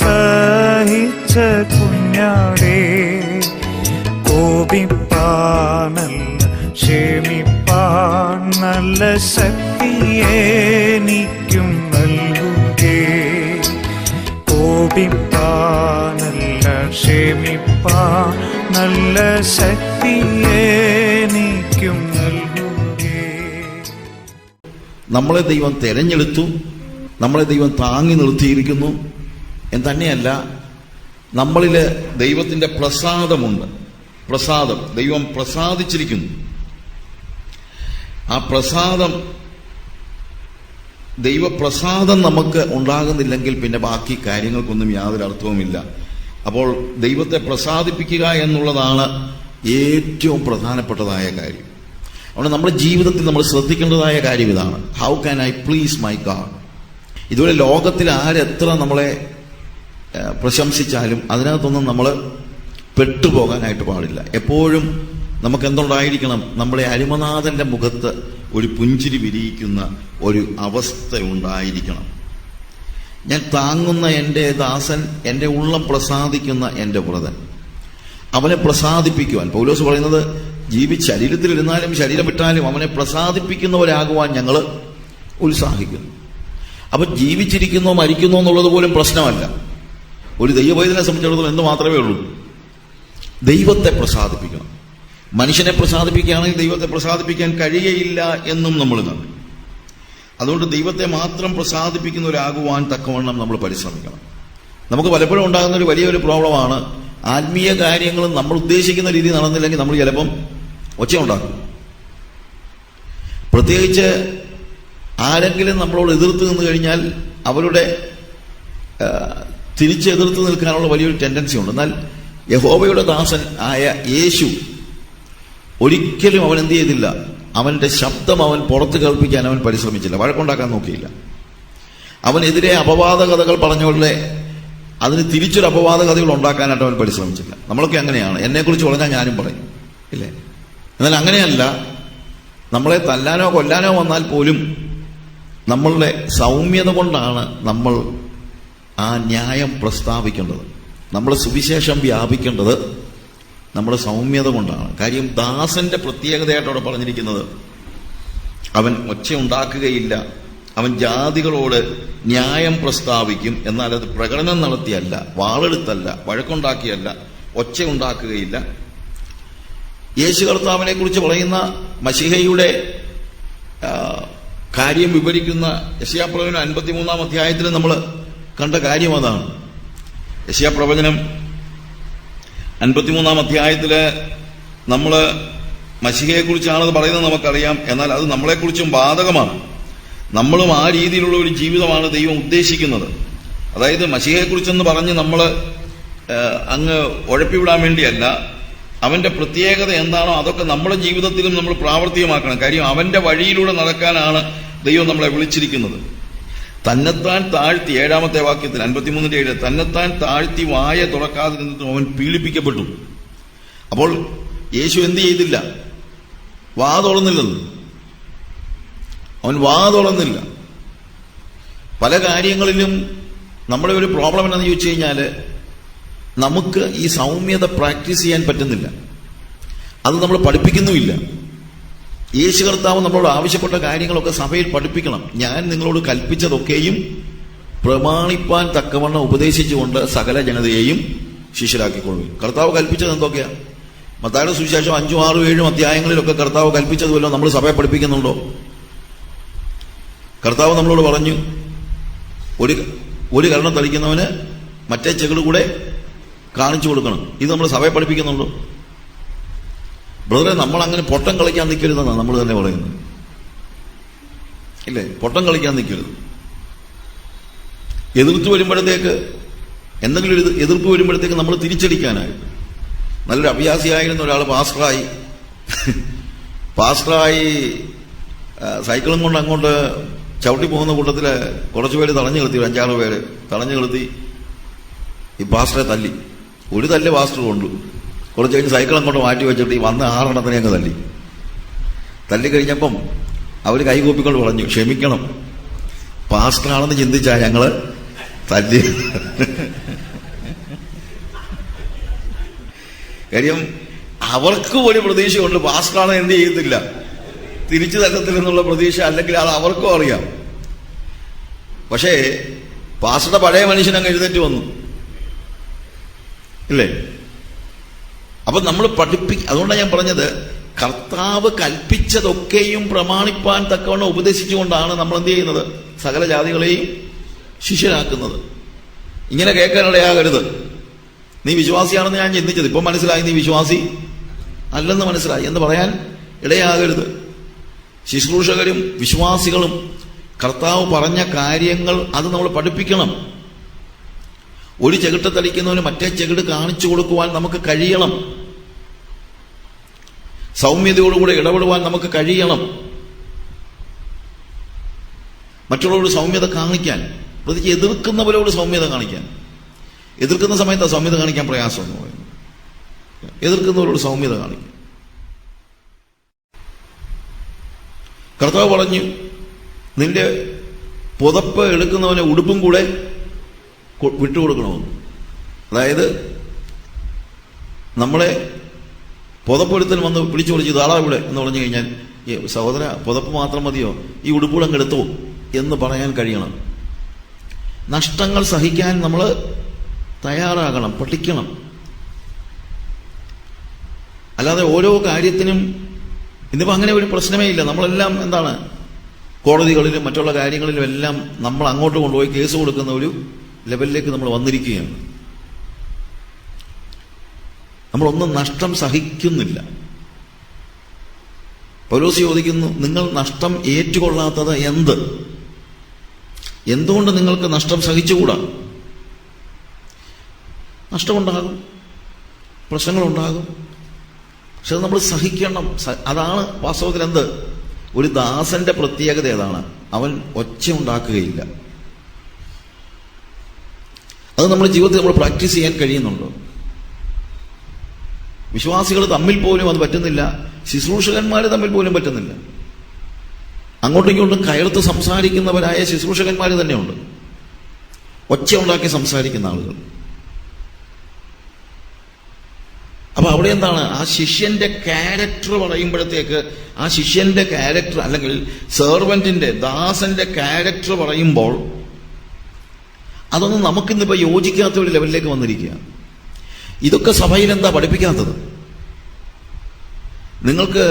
സഹിച്ച കുഞ്ഞാടേ കോപിപ്പാനല്ല ക്ഷമിപ്പാൻ നല്ല ശക്തിയെനിക്കും നൽകുകേ. കോപിപ്പാനല്ല ക്ഷമിപ്പാൻ നല്ല ശക്തിയേനിക്കും നൽകുകേ. നമ്മളെ ദൈവം തെരഞ്ഞെടുത്തു നമ്മളെ ദൈവം താങ്ങി നിർത്തിയിരിക്കുന്നു. തന്നെയല്ല നമ്മളിൽ ദൈവത്തിന്റെ പ്രസാദമുണ്ട്. പ്രസാദം. ദൈവം പ്രസാദിച്ചിരിക്കുന്നു. ആ പ്രസാദം ദൈവപ്രസാദം നമുക്ക് ഉണ്ടാകുന്നില്ലെങ്കിൽ പിന്നെ ബാക്കി കാര്യങ്ങൾക്കൊന്നും യാതൊരു അർത്ഥവുമില്ല. അപ്പോൾ ദൈവത്തെ പ്രസാദിപ്പിക്കുക എന്നുള്ളതാണ് ഏറ്റവും പ്രധാനപ്പെട്ടതായ കാര്യം. അതുകൊണ്ട് നമ്മുടെ ജീവിതത്തിൽ നമ്മൾ ശ്രദ്ധിക്കേണ്ടതായ കാര്യം ഇതാണ്. How can I please my God ഇതുവരെ ലോകത്തിൽ ആരെത്ര നമ്മളെ പ്രശംസിച്ചാലും അതിനകത്തൊന്നും നമ്മൾ പെട്ടുപോകാനായിട്ട് പാടില്ല. എപ്പോഴും നമുക്ക് എന്തുണ്ടായിരിക്കണം നമ്മളെ അരുമനാഥന്റെ മുഖത്ത് ഒരു പുഞ്ചിരി വിരിയിക്കുന്ന ഒരു അവസ്ഥ ഉണ്ടായിരിക്കണം. ഞാൻ താങ്ങുന്ന എന്റെ ദാസൻ എന്റെ ഉള്ളം പ്രസാദിക്കുന്ന എന്റെ വ്രതൻ. അവനെ പ്രസാദിപ്പിക്കുവാൻ. പൗലോസ് പറയുന്നത് ജീവി ശരീരത്തിലിരുന്നാലും ശരീരം വിട്ടാലും അവനെ പ്രസാദിപ്പിക്കുന്നവരാകുവാൻ ഞങ്ങൾ ഉത്സാഹിക്കുന്നു. അപ്പൊ ജീവിച്ചിരിക്കുന്നോ മരിക്കുന്നോ എന്നുള്ളത് പോലും പ്രശ്നമല്ല. ഒരു ദൈവവേദനെ സംബന്ധിച്ചിടത്തോളം എന്ന് മാത്രമേ ഉള്ളൂ. ദൈവത്തെ പ്രസാദിപ്പിക്കണം. മനുഷ്യനെ പ്രസാദിപ്പിക്കുകയാണെങ്കിൽ ദൈവത്തെ പ്രസാദിപ്പിക്കാൻ കഴിയയില്ല എന്നും നമ്മൾ കണ്ടു. അതുകൊണ്ട് ദൈവത്തെ മാത്രം പ്രസാദിപ്പിക്കുന്ന പ്രസാദിപ്പിക്കുന്നവരാകുവാൻ തക്കവണ്ണം നമ്മൾ പരിശ്രമിക്കണം. നമുക്ക് പലപ്പോഴും ഉണ്ടാകുന്ന ഒരു വലിയൊരു പ്രോബ്ലമാണ് ആത്മീയ കാര്യങ്ങൾ നമ്മൾ ഉദ്ദേശിക്കുന്ന രീതി നടന്നില്ലെങ്കിൽ നമ്മൾ ചിലപ്പം ഒച്ചയുണ്ടാക്കും. പ്രത്യേകിച്ച് ആരെങ്കിലും നമ്മളോട് എതിർത്ത് നിന്ന് കഴിഞ്ഞാൽ അവരുടെ ആ, തിരിച്ച് നിൽക്കാനുള്ള വലിയൊരു ടെൻഡൻസി ഉണ്ട്. എന്നാൽ യഹോബയുടെ ദാസൻ ആയ യേശു ഒരിക്കലും അവൻ എന്ത് ചെയ്തില്ല. അവന്റെ ശബ്ദം അവൻ പുറത്ത് കേൾപ്പിക്കാൻ അവൻ പരിശ്രമിച്ചില്ല. വഴക്കുണ്ടാക്കാൻ നോക്കിയില്ല. അവനെതിരെ അപവാദ കഥകൾ പറഞ്ഞുകൊണ്ടേ അതിന് തിരിച്ചൊരു അപവാദ കഥകൾ ഉണ്ടാക്കാനായിട്ട് അവൻ പരിശ്രമിച്ചില്ല. നമ്മളൊക്കെ അങ്ങനെയാണ്. എന്നെക്കുറിച്ച് പറഞ്ഞാൽ ഞാനും പറയും. ഇല്ലേ? എന്നാൽ അങ്ങനെയല്ല. നമ്മളെ തല്ലാനോ കൊല്ലാനോ വന്നാൽ പോലും നമ്മളുടെ സൗമ്യത കൊണ്ടാണ് നമ്മൾ ആ ന്യായം പ്രസ്താവിക്കേണ്ടത്. നമ്മൾ സുവിശേഷം വ്യാപിക്കേണ്ടത് നമ്മുടെ സൗമ്യത കൊണ്ടാണ്. കാര്യം ദാസന്റെ പ്രത്യേകതയായിട്ട് അവിടെ പറഞ്ഞിരിക്കുന്നത് അവൻ ഒച്ച ഉണ്ടാക്കുകയില്ല അവൻ ജാതികളോട് ന്യായം പ്രസ്താവിക്കും എന്നാൽ അത് പ്രകടനം നടത്തിയല്ല വാളെടുത്തല്ല വഴക്കുണ്ടാക്കിയല്ല ഒച്ച ഉണ്ടാക്കുകയില്ല. യേശു കർത്താവിനെ കുറിച്ച് പറയുന്ന മഷിഹയുടെ കാര്യം വിവരിക്കുന്ന യശയാപ്രവചനം അൻപത്തിമൂന്നാം അധ്യായത്തിൽ നമ്മൾ കണ്ട കാര്യം അതാണ്. യശയാപ്രവചനം അൻപത്തിമൂന്നാം അധ്യായത്തിൽ നമ്മൾ മഷിഹയെ കുറിച്ചാണത് പറയുന്നത് നമുക്കറിയാം. എന്നാൽ അത് നമ്മളെക്കുറിച്ചും ബാധകമാണ്. നമ്മളും ആ രീതിയിലുള്ള ഒരു ജീവിതമാണ് ദൈവം ഉദ്ദേശിക്കുന്നത്. അതായത് മഷിഹയെക്കുറിച്ചെന്ന് പറഞ്ഞ് നമ്മൾ അങ്ങ് ഉഴപ്പിവിടാൻ വേണ്ടിയല്ല. അവന്റെ പ്രത്യേകത എന്താണോ അതൊക്കെ നമ്മുടെ ജീവിതത്തിലും നമ്മൾ പ്രാവർത്തികമാക്കണം. കാര്യം അവന്റെ വഴിയിലൂടെ നടക്കാനാണ് ദൈവം നമ്മളെ വിളിച്ചിരിക്കുന്നത്. തന്നെത്താൻ താഴ്ത്തി ഏഴാമത്തെ വാക്യത്തിൽ അൻപത്തിമൂന്നിന്റെ ഏഴ് തന്നെത്താൻ താഴ്ത്തി വായ തുറക്കാതെ തുറക്കാതിരുന്നിട്ടും അവൻ പീഡിപ്പിക്കപ്പെട്ടു. അപ്പോൾ യേശു എന്ത് ചെയ്തില്ല? വാ തുറന്നില്ലെന്ന്. അവൻ വാ തുറന്നില്ല. പല കാര്യങ്ങളിലും നമ്മുടെ ഒരു പ്രോബ്ലം എന്താണെന്ന് ചോദിച്ചു കഴിഞ്ഞാൽ നമുക്ക് ഈ സൗമ്യത പ്രാക്ടീസ് ചെയ്യാൻ പറ്റുന്നില്ല. അത് നമ്മൾ പഠിപ്പിക്കുന്നുമില്ല. യേശു കർത്താവ് നമ്മളോട് ആവശ്യപ്പെട്ട കാര്യങ്ങളൊക്കെ സഭയിൽ പഠിപ്പിക്കണം. ഞാൻ നിങ്ങളോട് കൽപ്പിച്ചതൊക്കെയും പ്രമാണിപ്പാൻ തക്കവണ്ണം ഉപദേശിച്ചുകൊണ്ട് സകല ജനതയെയും ശിഷ്യരാക്കിക്കൊള്ളു കർത്താവ് കൽപ്പിച്ചത് എന്തൊക്കെയാ? മത്തായുടെ സുവിശേഷം അഞ്ചും ആറും ഏഴും അധ്യായങ്ങളിലൊക്കെ കർത്താവ് കൽപ്പിച്ചതുമല്ലോ നമ്മൾ സഭയെ പഠിപ്പിക്കുന്നുണ്ടോ? കർത്താവ് നമ്മളോട് പറഞ്ഞു ഒരു ഒരു കരണം തളിക്കുന്നവന് മറ്റേ ചെകിട് കൂടെ കാണിച്ചു കൊടുക്കണം. ഇത് നമ്മൾ സഭയെ പഠിപ്പിക്കുന്നുണ്ടോ? ബ്രദറെ നമ്മൾ അങ്ങനെ പൊട്ടം കളിക്കാൻ നിൽക്കരുതെന്നാണ് നമ്മൾ തന്നെ പറയുന്നത്. ഇല്ലേ? പൊട്ടം കളിക്കാൻ നിൽക്കരുത്. എതിർത്ത് വരുമ്പോഴത്തേക്ക് എന്തെങ്കിലും ഒരു എതിർപ്പ് വരുമ്പോഴത്തേക്ക് നമ്മൾ തിരിച്ചടിക്കാനായി. നല്ലൊരു അഭ്യാസിയായിരുന്ന ഒരാൾ പാസ്റ്ററായി. പാസ്റ്ററായി സൈക്കിളും കൊണ്ട് അങ്ങോട്ട് ചവിട്ടി പോകുന്ന കൂട്ടത്തിൽ കുറച്ചു പേര് തടഞ്ഞു നിർത്തി അഞ്ചാറ് പേര് തടഞ്ഞു നിർത്തി ഈ പാസ്റ്ററെ തല്ലി. ഒരു തല്ല് പാസ്റ്റർ കൊണ്ടു. കുറച്ച് കഴിഞ്ഞ് സൈക്കിൾ അങ്ങോട്ട് മാറ്റി വെച്ചിട്ട് ഈ വന്ന ആറെണ്ണത്തിനെ അങ്ങ് തല്ലി. തല്ലി കഴിഞ്ഞപ്പം അവർ കൈകൂപ്പിക്കൊണ്ട് പറഞ്ഞു ക്ഷമിക്കണം. പാസ്റ്ററാണെന്ന് ചിന്തിച്ചാ ഞങ്ങൾ തല്ലി. കാര്യം അവർക്ക് ഒരു പ്രതീക്ഷയുണ്ട് പാസ്റ്ററാണ് എന്ത് ചെയ്യത്തില്ല തിരിച്ചു തരത്തില്ലെന്നുള്ള പ്രതീക്ഷ അല്ലെങ്കിൽ അത് അവർക്കും അറിയാം. പക്ഷേ പാസ്റ്ററുടെ പഴയ മനുഷ്യനങ്ങ് എഴുന്നേറ്റ് വന്നു. ഇല്ലേ? അപ്പൊ നമ്മൾ പഠിപ്പി അതുകൊണ്ടാണ് ഞാൻ പറഞ്ഞത് കർത്താവ് കൽപ്പിച്ചതൊക്കെയും പ്രമാണിപ്പാൻ തക്കവണ്ണം ഉപദേശിച്ചുകൊണ്ടാണ് നമ്മൾ എന്ത് ചെയ്യുന്നത്? സകല ജാതികളെയും ശിഷ്യരാക്കുന്നത്. ഇങ്ങനെ കേൾക്കാനിടയാകരുത് നീ വിശ്വാസിയാണെന്ന് ഞാൻ ചിന്തിച്ചത്. ഇപ്പം മനസ്സിലായി നീ വിശ്വാസി? അല്ലെന്ന് മനസ്സിലായി. എന്ന് പറയാൻ ഇടയാകരുത്. ശുശ്രൂഷകരും വിശ്വാസികളും കർത്താവ് പറഞ്ഞ കാര്യങ്ങൾ അത് നമ്മൾ പഠിപ്പിക്കണം. ഒരു ചെകിട്ട് തളിക്കുന്നവന് മറ്റേ ചെകിട് കാണിച്ചു കൊടുക്കുവാൻ നമുക്ക് കഴിയണം. സൗമ്യതയോടുകൂടെ ഇടപെടുവാൻ നമുക്ക് കഴിയണം. മറ്റുള്ളവരോട് സൗമ്യത കാണിക്കാൻ പ്രത്യേകിച്ച് എതിർക്കുന്നവരോട് സൗമ്യത കാണിക്കാൻ. എതിർക്കുന്ന സമയത്ത് ആ സൗമ്യത കാണിക്കാൻ പ്രയാസം എന്ന് പറയുന്നത് എതിർക്കുന്നവരോട് സൗമ്യത കാണിക്കും കർത്താവ് പറഞ്ഞു നിന്റെ പുതപ്പ് എടുക്കുന്നവനെ ഉടുപ്പും കൂടെ വിട്ടുകൊടുക്കണമെന്ന്. അതായത് നമ്മളെ പുതപ്പൊരുത്തൽ വന്ന് പിടിച്ചു വിളിച്ച് ഇതാളാ ഇവിടെ എന്ന് പറഞ്ഞു കഴിഞ്ഞാൽ ഈ സഹോദര പുതപ്പ് മാത്രം മതിയോ? ഈ ഉടുപ്പൂടെ അങ്ങ് എടുത്തോ? എന്ന് പറയാൻ കഴിയണം. നഷ്ടങ്ങൾ സഹിക്കാൻ നമ്മൾ തയ്യാറാകണം പഠിക്കണം. അല്ലാതെ ഓരോ കാര്യത്തിനും ഇന്നിപ്പോൾ അങ്ങനെ ഒരു പ്രശ്നമേ ഇല്ല. നമ്മളെല്ലാം എന്താണ്? കോടതികളിലും മറ്റുള്ള കാര്യങ്ങളിലും എല്ലാം നമ്മൾ അങ്ങോട്ട് കൊണ്ടുപോയി കേസ് കൊടുക്കുന്ന ഒരു ലെവലിലേക്ക് നമ്മൾ വന്നിരിക്കുകയാണ്. നമ്മളൊന്നും നഷ്ടം സഹിക്കുന്നില്ല. പൗലോസ് ചോദിക്കുന്നു നിങ്ങൾ നഷ്ടം ഏറ്റുകൊള്ളാത്തത് എന്ത്? എന്തുകൊണ്ട് നിങ്ങൾക്ക് നഷ്ടം സഹിച്ചുകൂടാ? നഷ്ടമുണ്ടാകും. പ്രശ്നങ്ങളുണ്ടാകും. പക്ഷെ നമ്മൾ സഹിക്കണം. അതാണ് വാസ്തവത്തിൽ എന്ത്? ഒരു ദാസന്റെ പ്രത്യേകത ഏതാണ്? അവൻ ഒച്ച ഉണ്ടാക്കുകയില്ല അത് നമ്മുടെ ജീവിതത്തിൽ നമ്മൾ പ്രാക്ടീസ് ചെയ്യാൻ കഴിയുന്നുണ്ടോ? വിശ്വാസികൾ തമ്മിൽ പോലും അത് പറ്റുന്നില്ല. ശുശ്രൂഷകന്മാർ തമ്മിൽ പോലും പറ്റുന്നില്ല. അങ്ങോട്ടും ഇങ്ങോട്ടും കയർത്ത് സംസാരിക്കുന്നവരായ ശുശ്രൂഷകന്മാർ തന്നെയുണ്ട്. ഒച്ച ഉണ്ടാക്കി സംസാരിക്കുന്ന ആളുകൾ. അപ്പൊ അവിടെ എന്താണ്? ആ ശിഷ്യന്റെ ക്യാരക്ടർ പറയുമ്പോഴത്തേക്ക് ആ ശിഷ്യന്റെ ക്യാരക്ടർ അല്ലെങ്കിൽ സെർവന്റിന്റെ ദാസന്റെ ക്യാരക്ടർ പറയുമ്പോൾ അതൊന്നും നമുക്കിന്നിപ്പോ യോജിക്കാത്ത ഒരു ലെവലിലേക്ക് വന്നിരിക്കുക. ഇതൊക്കെ സഭയിൽ എന്താ പഠിപ്പിക്കാത്തത്? നിങ്ങൾക്ക്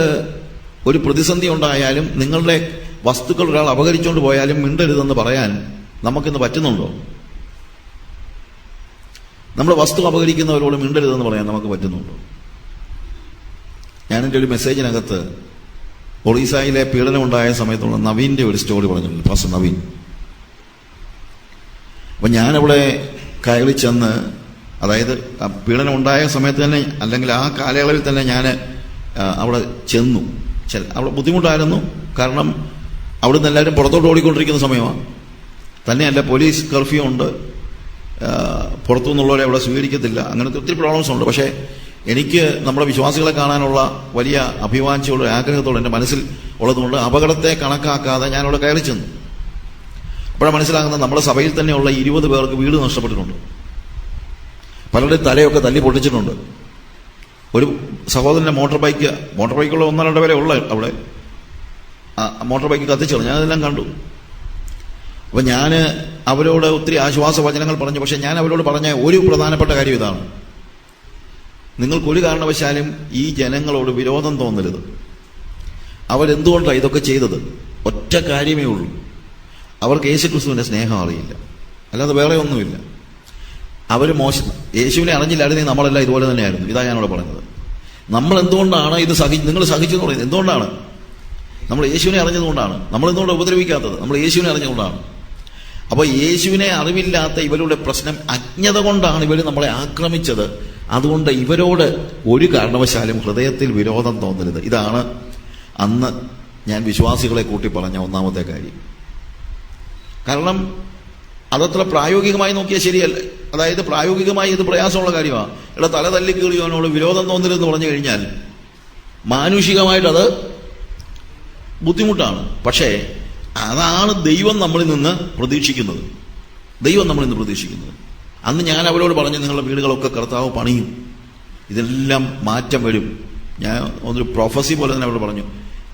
ഒരു പ്രതിസന്ധി ഉണ്ടായാലും നിങ്ങളുടെ വസ്തുക്കൾ ഒരാൾ അപകരിച്ചുകൊണ്ട് പോയാലും മിണ്ടരുതെന്ന് പറയാൻ നമുക്കിന്ന് പറ്റുന്നുണ്ടോ? നമ്മുടെ വസ്തു അപകരിക്കുന്നവരോട് മിണ്ടരുതെന്ന് പറയാൻ നമുക്ക് പറ്റുന്നുണ്ടോ? ഞാൻ എന്റെ ഒരു മെസ്സേജിനകത്ത് ഒറീസയിലെ പീഡനം ഉണ്ടായ സമയത്തുള്ള നവീന്റെ ഒരു സ്റ്റോറി പറഞ്ഞിട്ടുണ്ട് ഫസ്റ്റ് നവീൻ. അപ്പൊ ഞാനവിടെ കയറി ചെന്ന് അതായത് പീഡനം ഉണ്ടായ സമയത്ത് തന്നെ അല്ലെങ്കിൽ ആ കാലയളവിൽ തന്നെ ഞാൻ അവിടെ ചെന്നു. അവിടെ ബുദ്ധിമുട്ടായിരുന്നു. കാരണം അവിടെ നിന്ന് എല്ലാവരും പുറത്തോട്ട് ഓടിക്കൊണ്ടിരിക്കുന്ന സമയമാണ് തന്നെയല്ല പോലീസ് കർഫ്യൂ ഉണ്ട്. പുറത്തു നിന്നുള്ളവരെ അവിടെ സ്വീകരിക്കത്തില്ല. അങ്ങനത്തെ ഒത്തിരി പ്രോബ്ലംസ് ഉണ്ട്. പക്ഷേ എനിക്ക് നമ്മുടെ വിശ്വാസികളെ കാണാനുള്ള വലിയ അഭിവാഞ്ചയോട് ആഗ്രഹത്തോടും എന്റെ മനസ്സിൽ ഉള്ളതുകൊണ്ട് അപകടത്തെ കണക്കാക്കാതെ ഞാനവിടെ കയറി ചെന്നു അപ്പോഴാണ് മനസ്സിലാകുന്നത് നമ്മുടെ സഭയിൽ തന്നെയുള്ള ഇരുപത് പേർക്ക് വീട് നഷ്ടപ്പെട്ടിട്ടുണ്ട്. പലരുടെ തലയൊക്കെ തല്ലി പൊട്ടിച്ചിട്ടുണ്ട്. ഒരു സഹോദരന്റെ മോട്ടോർ ബൈക്ക് മോട്ടോർ ബൈക്കുള്ള ഒന്നോ രണ്ടോ പേരെ ഉള്ള അവിടെ. മോട്ടോർ ബൈക്ക് കത്തിച്ചു ഞാൻ അതെല്ലാം കണ്ടു. അപ്പൊ ഞാൻ അവരോട് ഒത്തിരി ആശ്വാസ വചനങ്ങൾ പറഞ്ഞു. പക്ഷേ ഞാൻ അവരോട് പറഞ്ഞ ഒരു പ്രധാനപ്പെട്ട കാര്യം ഇതാണ്. നിങ്ങൾക്കൊരു കാരണവശാലും ഈ ജനങ്ങളോട് വിരോധം തോന്നരുത്. അവരെന്തുകൊണ്ടാണ് ഇതൊക്കെ ചെയ്തത്? ഒറ്റ കാര്യമേ ഉള്ളൂ. അവർക്ക് യേശു ക്രിസ്തുവിന്റെ സ്നേഹം അറിയില്ല. അല്ലാതെ വേറെ ഒന്നുമില്ല. അവർ മോശം. യേശുവിനെ അറിഞ്ഞില്ലായിരുന്നെങ്കിൽ നമ്മളെല്ലാം ഇതുപോലെ തന്നെയായിരുന്നു. ഇതാ ഞാനിവിടെ പറഞ്ഞത്. നമ്മൾ എന്തുകൊണ്ടാണ് ഇത് സഹി നിങ്ങൾ സഹിച്ചു എന്ന് പറയുന്നത്? എന്തുകൊണ്ടാണ്? നമ്മൾ യേശുവിനെ അറിഞ്ഞതുകൊണ്ടാണ്. നമ്മൾ എന്തുകൊണ്ട് ഉപദ്രവിക്കാത്തത്? നമ്മൾ യേശുവിനെ അറിഞ്ഞതുകൊണ്ടാണ്. അപ്പോൾ യേശുവിനെ അറിവില്ലാത്ത ഇവരുടെ പ്രശ്നം അജ്ഞത കൊണ്ടാണ് ഇവർ നമ്മളെ ആക്രമിച്ചത്. അതുകൊണ്ട് ഇവരോട് ഒരു കാരണവശാലും ഹൃദയത്തിൽ വിരോധം തോന്നരുത്. ഇതാണ് അന്ന് ഞാൻ വിശ്വാസികളെ കൂട്ടി പറഞ്ഞ ഒന്നാമത്തെ കാര്യം. കാരണം അതത്ര പ്രായോഗികമായി നോക്കിയാൽ ശരിയല്ല? അതായത് പ്രായോഗികമായി ഇത് പ്രയാസമുള്ള കാര്യമാണ് ഇവിടെ തല തല്ലി കീറിയവനോട് വിരോധം തോന്നരുതെന്ന് പറഞ്ഞു കഴിഞ്ഞാൽ മാനുഷികമായിട്ടത് ബുദ്ധിമുട്ടാണ്. പക്ഷേ അതാണ് ദൈവം നമ്മളിൽ നിന്ന് പ്രതീക്ഷിക്കുന്നത്. ദൈവം നമ്മളിൽ നിന്ന് പ്രതീക്ഷിക്കുന്നത്. അന്ന് ഞാൻ അവരോട് പറഞ്ഞു നിങ്ങളുടെ വീടുകളൊക്കെ കർത്താവ് പണിയും. ഇതെല്ലാം മാറ്റം വരും. ഞാൻ ഒന്നൊരു പ്രൊഫസി പോലെ തന്നെ അവരോട് പറഞ്ഞു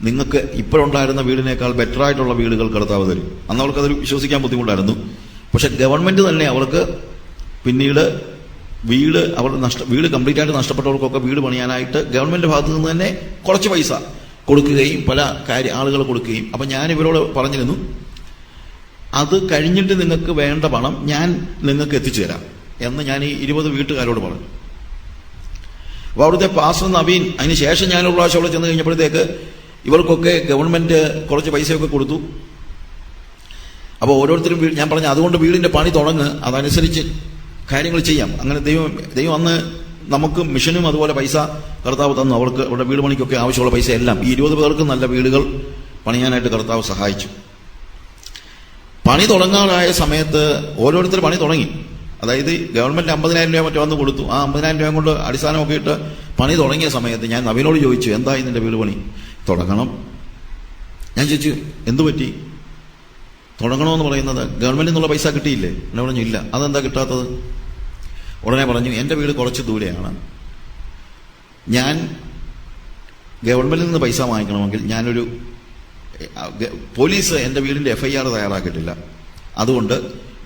നിങ്ങൾക്ക് ഇപ്പോഴുണ്ടായിരുന്ന വീടിനേക്കാൾ ബെറ്റർ ആയിട്ടുള്ള വീടുകൾ കർത്താവ് തരും. അന്ന് അവർക്കത് വിശ്വസിക്കാൻ ബുദ്ധിമുട്ടായിരുന്നു. പക്ഷെ ഗവൺമെന്റ് തന്നെ അവർക്ക് പിന്നീട് വീട് അവർ നഷ്ട വീട് കംപ്ലീറ്റ് ആയിട്ട് നഷ്ടപ്പെട്ടവർക്കൊക്കെ വീട് പണിയാനായിട്ട് ഗവൺമെന്റ് ഭാഗത്തു നിന്ന് തന്നെ കുറച്ച് പൈസ കൊടുക്കുകയും പല കാര്യ ആളുകൾ കൊടുക്കുകയും. അപ്പൊ ഞാൻ ഇവരോട് പറഞ്ഞിരുന്നു അത് കഴിഞ്ഞിട്ട് നിങ്ങൾക്ക് വേണ്ട പണം ഞാൻ നിങ്ങൾക്ക് എത്തിച്ചു തരാം എന്ന് ഞാൻ ഈ ഇരുപത് വീട്ടുകാരോട് പറഞ്ഞു. അപ്പോൾ അവിടുത്തെ പാസ്റ്റർ നവീൻ അതിന് ശേഷം ഞാൻ ഒരു പ്രാവശ്യം അവിടെ ചെന്ന് കഴിഞ്ഞപ്പോഴത്തേക്ക് ഇവർക്കൊക്കെ ഗവൺമെന്റ് കുറച്ച് പൈസയൊക്കെ കൊടുത്തു. അപ്പോൾ ഓരോരുത്തരും ഞാൻ പറഞ്ഞു അതുകൊണ്ട് വീടിന്റെ പണി തുടങ്ങ് അതനുസരിച്ച് കാര്യങ്ങൾ ചെയ്യാം. അങ്ങനെ ദൈവം ദൈവം അന്ന് നമുക്ക് മിഷനും അതുപോലെ പൈസ കർത്താവ് തന്നു. അവർക്ക് അവരുടെ വീട് പണിക്കൊക്കെ ആവശ്യമുള്ള പൈസ എല്ലാം. ഈ ഇരുപത് പേർക്ക് നല്ല വീടുകൾ പണിയാനായിട്ട് കർത്താവ് സഹായിച്ചു. പണി തുടങ്ങാനായ സമയത്ത് ഓരോരുത്തർ പണി തുടങ്ങി. അതായത് ഗവൺമെന്റ് അമ്പതിനായിരം രൂപ മറ്റോ വന്ന് കൊടുത്തു. ആ അമ്പതിനായിരം രൂപ കൊണ്ട് അടിസ്ഥാനമൊക്കെ ഇട്ട് പണി തുടങ്ങിയ സമയത്ത് ഞാൻ നവീനോട് ചോദിച്ചു എന്തായി നിന്റെ വീട് പണി? തുടങ്ങണം. ഞാൻ ചോദിച്ചു എന്തു പറ്റി? തുടങ്ങണമെന്ന് പറയുന്നത് ഗവൺമെന്റിൽ നിന്നുള്ള പൈസ കിട്ടിയില്ലേ? എന്നെ പറഞ്ഞു ഇല്ല. അതെന്താ കിട്ടാത്തത്? ഉടനെ പറഞ്ഞു എന്റെ വീട് കുറച്ച് ദൂരെയാണ്. ഞാൻ ഗവൺമെന്റിൽ നിന്ന് പൈസ വാങ്ങിക്കണമെങ്കിൽ ഞാനൊരു പോലീസ് എന്റെ വീടിന്റെ എഫ്ഐആർ തയ്യാറാക്കിയിട്ടില്ല. അതുകൊണ്ട്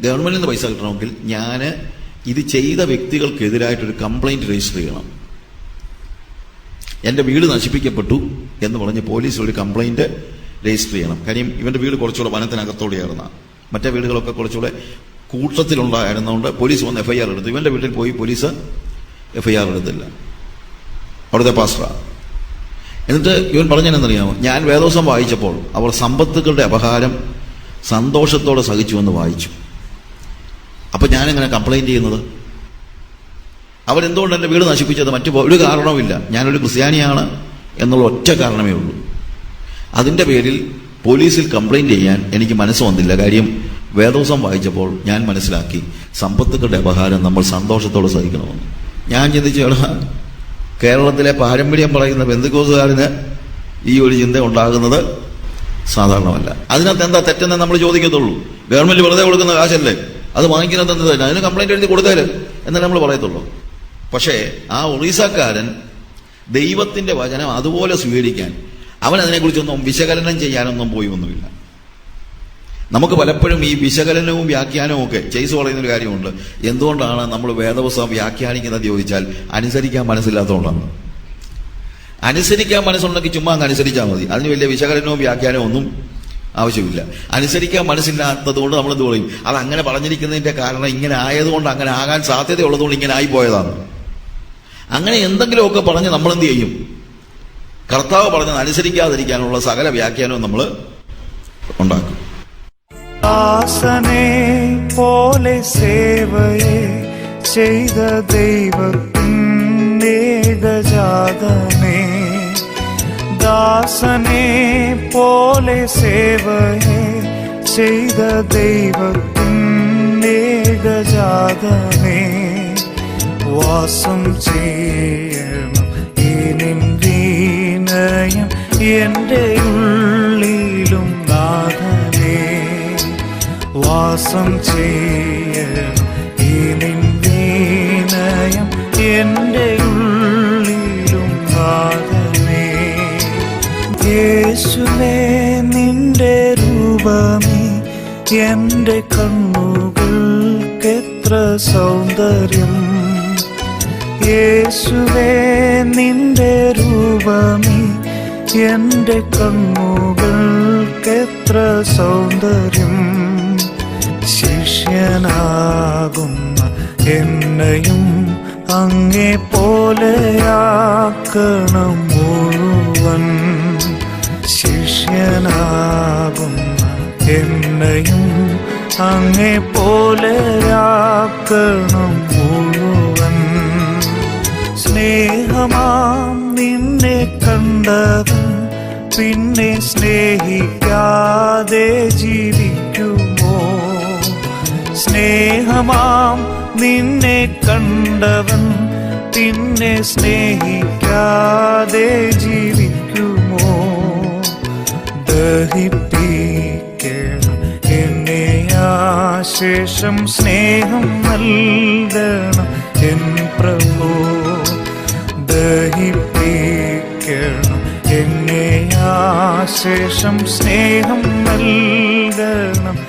ഗവൺമെന്റിൽ നിന്ന് പൈസ കിട്ടണമെങ്കിൽ ഞാൻ ഇത് ചെയ്ത വ്യക്തികൾക്കെതിരായിട്ടൊരു കംപ്ലൈന്റ് രജിസ്റ്റർ ചെയ്യണം. എന്റെ വീട് നശിപ്പിക്കപ്പെട്ടു. എന്ന് പറഞ്ഞ് പോലീസിൽ ഒരു കംപ്ലൈന്റ് രജിസ്റ്റർ ചെയ്യണം. കാര്യം ഇവന്റെ വീട് കുറച്ചുകൂടെ വനത്തിനകത്തോടെയായിരുന്ന മറ്റേ വീടുകളൊക്കെ കുറച്ചുകൂടെ കൂട്ടത്തിലുണ്ടായിരുന്നതുകൊണ്ട് പോലീസ് വന്ന് എഫ് ഐ ആർ എടുത്തു. ഇവന്റെ വീട്ടിൽ പോയി പോലീസ് എഫ് ഐ ആർ എടുത്തില്ല. അവിടുത്തെ പാസ്റ്റർ എന്നിട്ട് ഇവൻ പറഞ്ഞെന്നറിയാമോ ഞാൻ വേദോസം വായിച്ചപ്പോൾ അവർ സമ്പത്തുക്കളുടെ അപഹാരം സന്തോഷത്തോടെ സഹിച്ചു എന്ന് വായിച്ചു. അപ്പൊ ഞാനെങ്ങനെ കംപ്ലൈന്റ് ചെയ്യുന്നത്? അവരെന്തുകൊണ്ട് എന്റെ വീട് നശിപ്പിച്ചത് മറ്റു ഒരു കാരണവുമില്ല. ഞാനൊരു ക്രിസ്ത്യാനിയാണ്. എന്നുള്ള ഒറ്റ കാരണമേ ഉള്ളൂ. അതിന്റെ പേരിൽ പോലീസിൽ കംപ്ലൈന്റ് ചെയ്യാൻ എനിക്ക് മനസ്സ് വന്നില്ല. കാര്യം വേദോസം വായിച്ചപ്പോൾ ഞാൻ മനസ്സിലാക്കി സമ്പത്തുക്കളുടെ അപഹാരം നമ്മൾ സന്തോഷത്തോടെ സഹിക്കണമെന്ന്. ഞാൻ ചിന്തിച്ചു എടാ കേരളത്തിലെ പാരമ്പര്യം പറയുന്ന ബന്ധുക്കോസുകാരന് ഈ ഒരു ചിന്ത ഉണ്ടാകുന്നത് സാധാരണമല്ല. അതിനകത്ത് എന്താ തെറ്റെന്ന് നമ്മൾ ചോദിക്കത്തുള്ളൂ. ഗവൺമെന്റ് വെറുതെ കൊടുക്കുന്ന കാശല്ലേ? അത് വാങ്ങിക്കുന്നത് എന്ത് തന്നെ അതിന് കംപ്ലൈന്റ് എഴുതി കൊടുക്കാൽ എന്നേ നമ്മൾ പറയത്തുള്ളൂ. പക്ഷേ ആ ഒറീസക്കാരൻ ദൈവത്തിന്റെ വചനം അതുപോലെ സ്വീകരിക്കാൻ അവൻ അതിനെക്കുറിച്ചൊന്നും വിശകലനം ചെയ്യാനൊന്നും പോയി ഒന്നുമില്ല. നമുക്ക് പലപ്പോഴും ഈ വിശകലനവും വ്യാഖ്യാനവും ഒക്കെ ചെയ്സ് പറയുന്ന ഒരു കാര്യമുണ്ട്. എന്തുകൊണ്ടാണ് നമ്മൾ വേദപുസ്തകം വ്യാഖ്യാനിക്കുന്നത് ചോദിച്ചാൽ അനുസരിക്കാൻ മനസ്സില്ലാത്തതുകൊണ്ടാണ്. അനുസരിക്കാൻ മനസ്സുണ്ടെങ്കിൽ ചുമ്മാ അങ്ങ് അനുസരിച്ചാൽ മതി. അതിന് വലിയ വിശകലനവും വ്യാഖ്യാനവും ഒന്നും ആവശ്യമില്ല. അനുസരിക്കാൻ മനസ്സില്ലാത്തത് കൊണ്ട് നമ്മൾ എന്ത് പറയും? അത് അങ്ങനെ പറഞ്ഞിരിക്കുന്നതിന്റെ കാരണം ഇങ്ങനെ ആയതുകൊണ്ട് അങ്ങനെ ആകാൻ സാധ്യതയുള്ളതുകൊണ്ട് ഇങ്ങനെ ആയി പോയതാണ്. അങ്ങനെ എന്തെങ്കിലുമൊക്കെ പറഞ്ഞ് നമ്മൾ എന്ത് ചെയ്യും? കർത്താവ് പറഞ്ഞത് അനുസരിക്കാതിരിക്കാനുള്ള സകല വ്യാഖ്യാനവും നമ്മൾ ഉണ്ടാക്കും. പോലെ സേവയെ ചെയ്ത ദൈവത്തിനേകജാതനെ ദാസനെ പോലെ സേവയെ ചെയ്ത ദൈവത്തിനേകജാതനെ വാസം ചെയ്യണം. വീനയം എന്റെ ഉള്ളിലും നാഥനേ. വാസം ചെയ്യണം. വീനയം എന്റെ ഉള്ളിലും നാഥനേ. യേശുവേ നിന്റെ രൂപമേ എന്റെ കണ്ണുകൾക്കെത്ര രൂപമേ എന്റെ കണ്ണുകൾക്കെത്ര സൗന്ദര്യം. ശിഷ്യനാകുന്ന എന്നെയും അങ്ങേ പോലെയാക്കണം മുഴുവൻ. ശിഷ്യനാകുന്ന എന്നെയും അങ്ങേ പോലെയാക്കണം മുഴുവൻ. സ്നേഹമാം നിന്നെ കണ്ടവൻ പിന്നെ സ്നേഹിക്കാതെ ജീവിക്കുമോ? സ്നേഹമാം നിന്നെ കണ്ടവൻ പിന്നെ സ്നേഹിക്കാതെ ജീവിക്കുമോ? ദഹിപ്പിക്കണം എന്നെ സ്നേഹം നൽകണം എൻ പ്രഭു ദഹിപ്പിക്കണം. എന്നെ ആശേഷം സ്നേഹം നൽകണം.